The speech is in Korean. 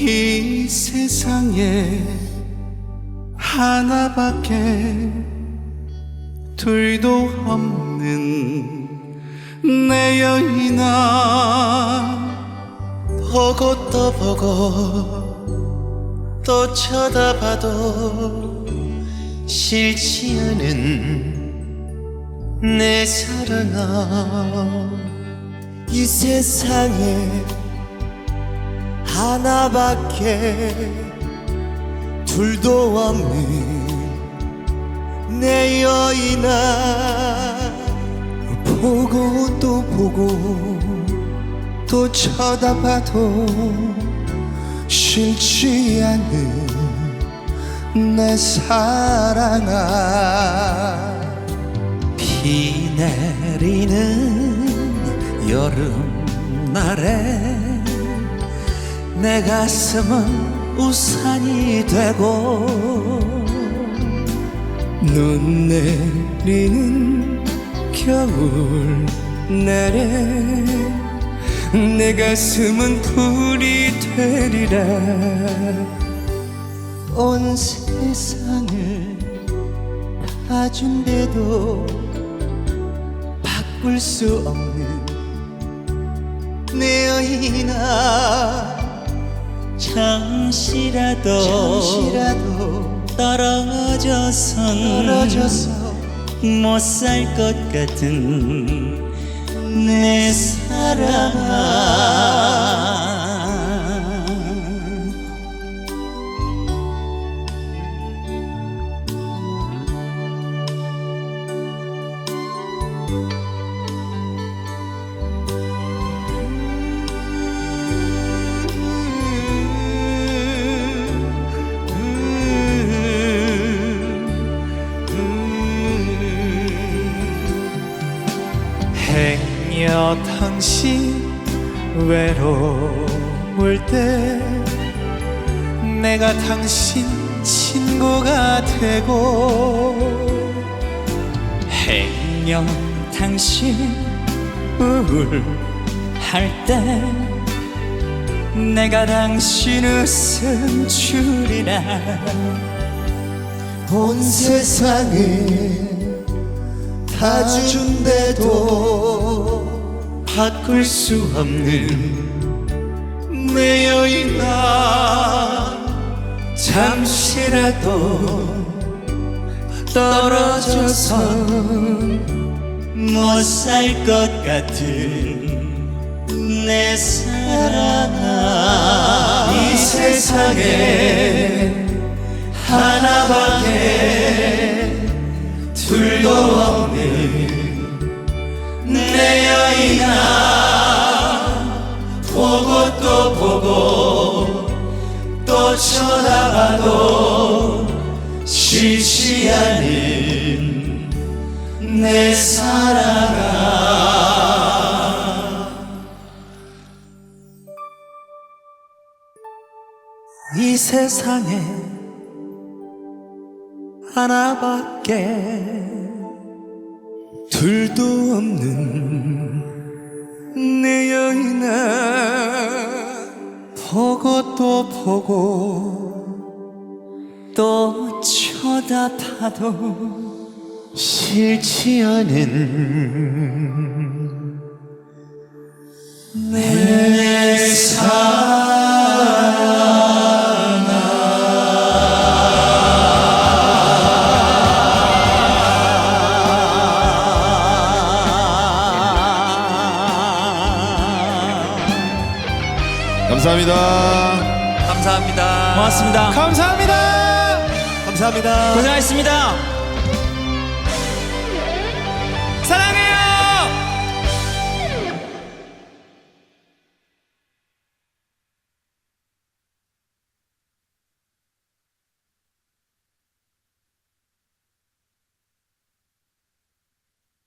이 세상에 하나밖에 둘도 없는 내 여인아 보고 또 보고 또 쳐다봐도 싫지 않은 내 사랑아. 이 세상에 하나밖에 둘도 없는 내 여인아. 보고 또 보고 또 쳐다봐도 싫지 않은 내 사랑아. 비 내리는 여름날에 내 가슴은 우산이 되고 눈 내리는 겨울 날에 내 가슴은 불이 되리라. 온 세상을 다 준대도 바꿀 수 없는 내 여인아 잠시라도 잠시라도 떨어져선 떨어져서 못 살 것 같은 내 사랑 아 행여 당신 외로울 때 내가 당신 친구가 되고 행여 당신 우울할 때 내가 당신 웃음 주리라 온 세상에 다 준대도 바꿀 수 없는 내 여인아 잠시라도 떨어져서 못 살 것 같은 내 사랑아 이 세상에 하나밖에 둘도 보고 쳐다봐도 싫지 않은 내 사랑아. 이 세상에 하나밖에 둘도 없는 내 여인아 보고 또 보고 또 쳐다봐도 싫지 않은 내 감사합니다. 감사합니다. 고맙습니다. 감사합니다. 감사합니다. 고생하셨습니다. 사랑해.